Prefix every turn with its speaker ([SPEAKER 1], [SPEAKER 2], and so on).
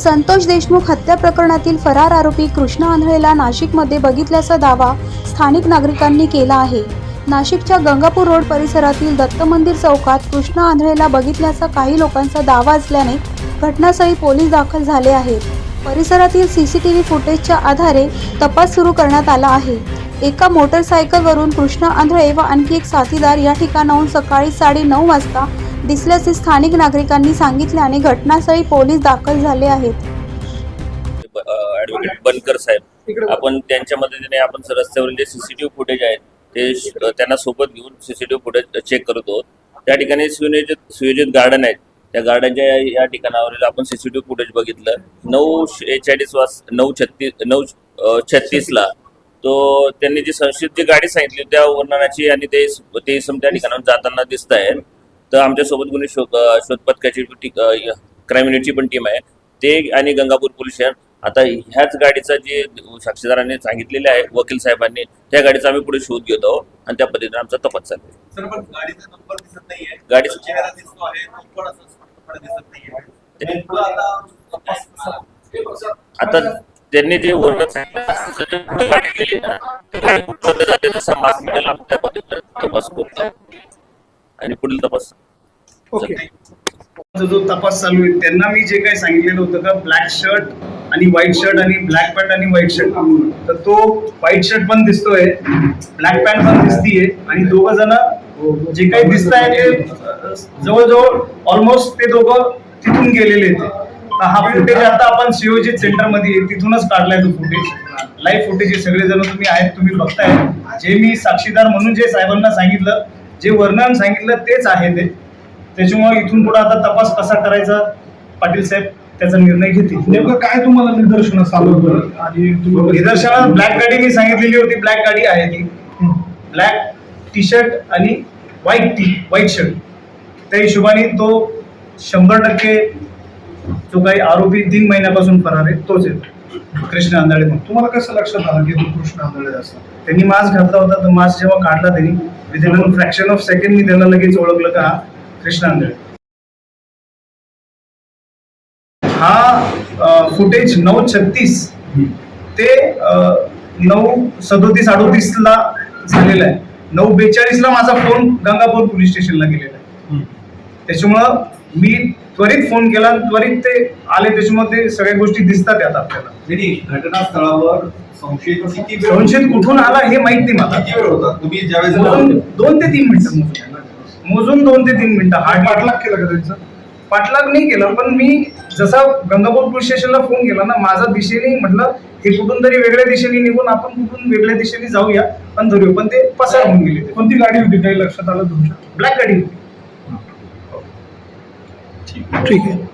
[SPEAKER 1] संतोष देशमुख हत्या प्रकरणातील फरार आरोपी कृष्ण आंधळेला नाशिकमध्ये बघितल्याचा दावा स्थानिक नागरिकांनी केला आहे. नाशिकच्या गंगापूर रोड परिसरातील दत्त मंदिर चौकात कृष्णा आंधळेला बघितल्याचा काही लोकांचा दावा असल्याने घटनास्थळी पोलीस दाखल झाले आहेत. परिसरातील सी सी टी व्ही फुटेजच्या आधारे तपास सुरू करण्यात आला आहे. एका मोटरसायकलवरून कृष्ण आंधळे व आणखी एक साथीदार या ठिकाणाहून सकाळी साडे नऊ वाजता दिसल्याचे स्थानिक नागरिकांनी सांगितल्याने घटनास्थळी पोलीस दाखल झाले आहेत.
[SPEAKER 2] ऍडव्होकेट बनकर साहेब आपण त्यांच्या मदतीने आपण रस्त्यावरील जे सीसीटीव्ही फुटेज आहेत ते त्यांना सोबत घेऊन सीसीटीव्ही फुटेज चेक करत आहोत. त्या ठिकाणी सुयोजित सुयोजित गार्डन आहेत. त्या गार्डनच्या या- ठिकाणावरील आपण सीसीटीव्ही फुटेज बघितलं. नऊ एचाळीस वाज नऊ छत्तीस नऊ छत्तीसला तो त्यांनी जी संशयित जी गाडी सांगितली त्या वर्णनाची आणि ते ते त्या ठिकाणावर जाताना दिसत आहेत तर आमच्यासोबत गुन्हे शोध शोध पथकाची क्राईम युनिटची पण टीम आहे. ते आणि गंगापूर पोलीस स्टेशन आता ह्याच गाडीचा जे साक्षीदारांनी सांगितलेले आहे वकील साहेबांनी त्या गाडीचा आम्ही पुढे शोध घेत आहोत आणि त्या पद्धतीने आमचा तपास चालू आहे.
[SPEAKER 3] गाडीचा आता
[SPEAKER 2] त्यांनी जे वर्णन सांगितलं तपास करतो आणि पुढील तपास.
[SPEAKER 4] जो जो तपास चालू आहे त्यांना मी जे काही सांगितलेलं होतं का ब्लॅक शर्ट आणि व्हाईट शर्ट आणि ब्लॅक पॅन्ट आणि व्हाईट शर्ट तर तो व्हाईट शर्ट पण दिसतोय ब्लॅक पॅन्ट पण दिसतीये आणि दोघं जण जे काही दिसत आहे ते जवळजवळ ऑलमोस्ट ते दोघं तिथून गेलेले आहेत. हा फुटेज आता आपण सीओजी सेंटरमध्ये तिथूनच काढलाय तो फुटेज लाईव्ह फुटेज सगळे सगळेजण तुम्ही आहेत तुम्ही बघताय. जे मी साक्षीदार म्हणून जे साहेबांना सांगितलं जे वर्णन सांगितलं तेच आहे ते. त्याच्यामुळे इथून पुढे आता तपास कसा करायचा पाटील साहेब त्याचा निर्णय घेतील.
[SPEAKER 5] नेमकं काय तुम्हाला निदर्शनास आलं होतं आणि
[SPEAKER 4] निदर्शनात ब्लॅक गाडी मी सांगितलेली होती ब्लॅक गाडी आहे ती. ब्लॅक टी शर्ट आणि व्हाईट टी व्हाईट शर्ट त्या हिशोबाने तो शंभर टक्के जो काही आरोपी तीन महिन्यापासून फरार आहे तोच आहे. कृष्ण आंधळे म्हणून.
[SPEAKER 5] तुम्हाला कसं लक्षात आलं की तो कृष्ण आंधळे असं?
[SPEAKER 4] त्यांनी मास्क घातला होता तर मास्क जेव्हा काढला त्यांनी विदिन फ्रॅक्शन ऑफ सेकंड मी त्याला लगेच ओळखलं का? कृष्ण आंधळे हा फुटेज नऊ छत्तीस. ते नऊ सदोतीस अडोतीस ला झालेला आहे. नऊ बेचाळीस ला माझा फोन गंगापूर पोलीस स्टेशनला गेलेला आहे. त्याच्यामुळं मी त्वरित फोन केला त्वरित ते आले त्याच्यामुळे ते सगळ्या गोष्टी दिसतात यात आपल्याला.
[SPEAKER 3] नाही घटनास्थळावर संशयित किती वेळ
[SPEAKER 4] संशयित कुठून आला हे माहीत नाही मला.
[SPEAKER 3] किती वेळ होता? तुम्ही ज्यावेळेस
[SPEAKER 4] मोजून दोन ते तीन मिनिटं मोजून. मोजून दोन ते तीन मिनिटं.
[SPEAKER 5] हार्ट पाठलाग केला का त्यांचा?
[SPEAKER 4] पाठलाग नाही केला पण मी जसा गंगापूर पोलीस स्टेशनला फोन केला ना माझा दिशेने म्हटलं हे कुठून तरी वेगळ्या दिशेने निघून आपण कुठून वेगळ्या दिशेने जाऊया आणि धरूया. पण ते पसार होऊन गेले.
[SPEAKER 5] कोणती गाडी होती? काही लक्षात आलं तुमच्या?
[SPEAKER 4] ब्लॅक गाडी होती.
[SPEAKER 5] ठीक आहे